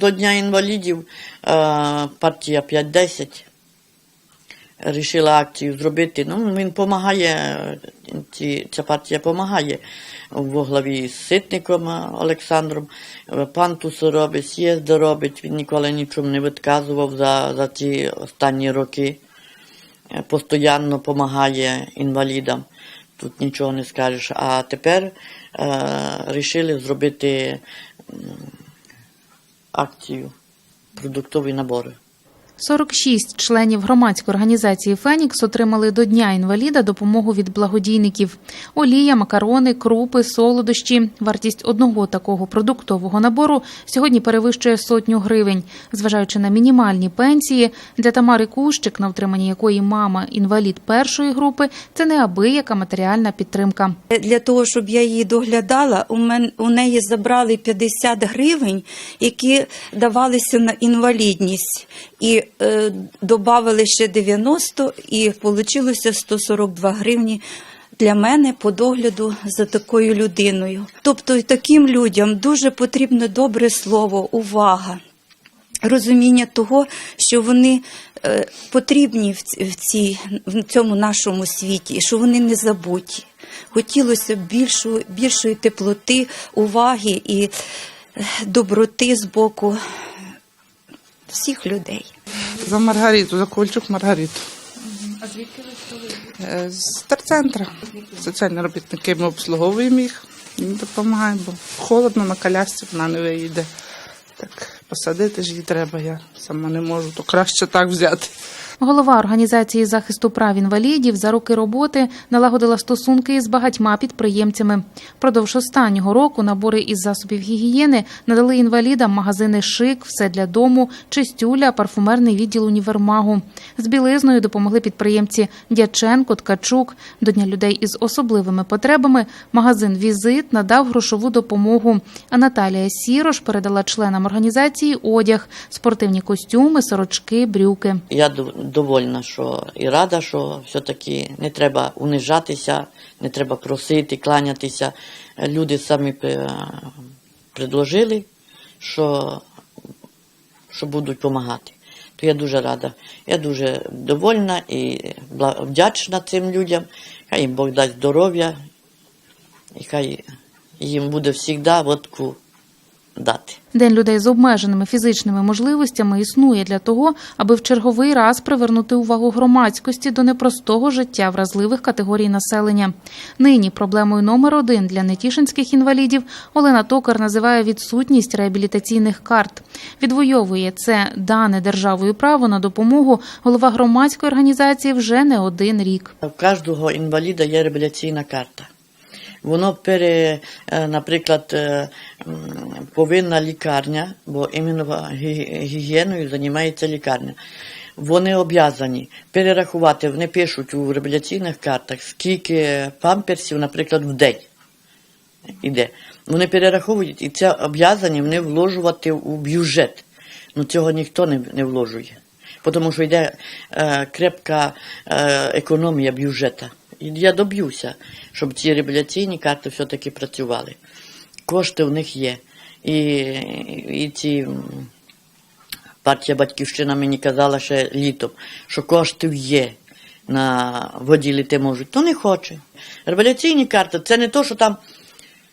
до Дня інвалідів е, партія 5-10 рішила акцію зробити. Ну, він допомагає, ця партія допомагає во главі з Ситником Олександром. Пантусу робить, з'їзди робить, він ніколи нічому не відказував за, за ці останні роки. Е, Постоянно допомагає інвалідам. Тут нічого не скажеш. А тепер е, рішили зробити акцію продуктові набори. 46 членів громадської організації Фенікс отримали до Дня інваліда допомогу від благодійників: олія, макарони, крупи, солодощі. Вартість одного такого продуктового набору сьогодні перевищує сотню гривень. Зважаючи на мінімальні пенсії, для Тамари Кущик, на втриманні якої мама інвалід першої групи, це неабияка матеріальна підтримка. Для того, щоб я її доглядала, у мен у неї забрали 50 гривень, які давалися на інвалідність, і е, додали ще 90, і вийшло 142 гривні. Для мене по догляду за такою людиною. Тобто таким людям дуже потрібно добре слово, увага, розуміння того, що вони е, потрібні в, ці- в, цій, в цьому нашому світі, що вони не забуті. Хотілося б більшої, більшої теплоти, уваги і е, доброти з боку всіх людей. За Маргариту, за Ковальчук Маргариту. А звідки ви З терцентра. Соціальні робітники ми обслуговуємо їх. Їм допомагаємо, бо холодно на колясці вона не виїде. Так, посадити ж її треба, я сама не можу, то краще так взяти. Голова організації захисту прав інвалідів за роки роботи налагодила стосунки із багатьма підприємцями. Продовж останнього року набори із засобів гігієни надали інвалідам магазини Шик, все для дому, чистюля, парфумерний відділ універмагу. З білизною допомогли підприємці Дяченко, Ткачук. До Дня людей із особливими потребами магазин Візит надав грошову допомогу. А Наталія Сірош передала членам організації одяг, спортивні костюми, сорочки, брюки. Я довольна, що і рада, що все-таки не треба унижатися, не треба просити, кланятися. Люди самі е, предложили, що, що будуть допомагати. То я дуже рада. Я дуже довольна і вдячна цим людям. Хай їм Бог дасть здоров'я, і хай їм буде завжди водку дати. День людей з обмеженими фізичними можливостями існує для того, аби в черговий раз привернути увагу громадськості до непростого життя вразливих категорій населення. Нині проблемою номер один для нетішинських інвалідів Олена Токар називає відсутність реабілітаційних карт. Відвоює це дане державою право на допомогу голова громадської організації вже не один рік. У кожного інваліда є реабілітаційна карта. Воно пере, е, наприклад, е, повинна лікарня, бо іменно гі- гігієною займається лікарня. Вони об'язані перерахувати, вони пишуть у реабілітаційних картах, скільки памперсів, наприклад, в день іде. Вони перераховують, і це об'язані вони вложувати у бюджет. Ну цього ніхто не, не вложує. Тому що йде е, крепка е, економія бюджету. І я доб'юся, щоб ці реабілітаційні карти все-таки працювали. Кошти в них є. І, і ці партія Батьківщина мені казала ще літом, що коштів є на воділити можуть, то не хоче. Реабілітаційні карти це не то, що там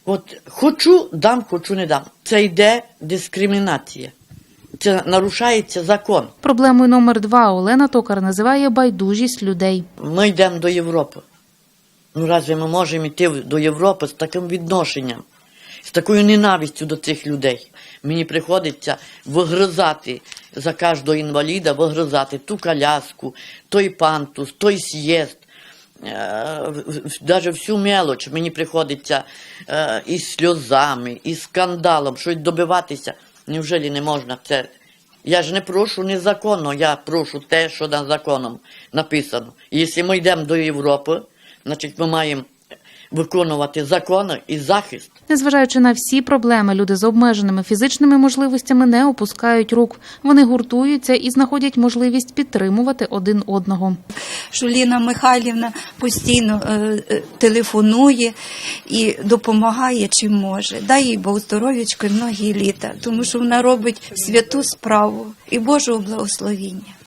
от хочу, дам, хочу, не дам. Це йде дискримінація. Це нарушається закон. Проблемою номер два Олена Токар називає байдужість людей. Ми йдемо до Європи. Ну разве ми можемо йти до Європи з таким відношенням, з такою ненавистю до цих людей? Мені приходиться вигризати за кожного інваліда, вигризати ту коляску, той пантус, той з'їзд. Навіть всю мелоч мені приходиться е, із сльозами, із скандалом, щось добиватися. Невже не можна це? Я ж не прошу незаконно, я прошу те, що на законом написано. Якщо ми йдемо до Європи, значить ми маємо виконувати закони і захист. Незважаючи на всі проблеми, люди з обмеженими фізичними можливостями не опускають рук. Вони гуртуються і знаходять можливість підтримувати один одного. що Ліна Михайлівна постійно е, е, телефонує і допомагає чим може. Дай їй Бог здоров'ячко і многі літа, тому що вона робить святу справу і Божого благословіння.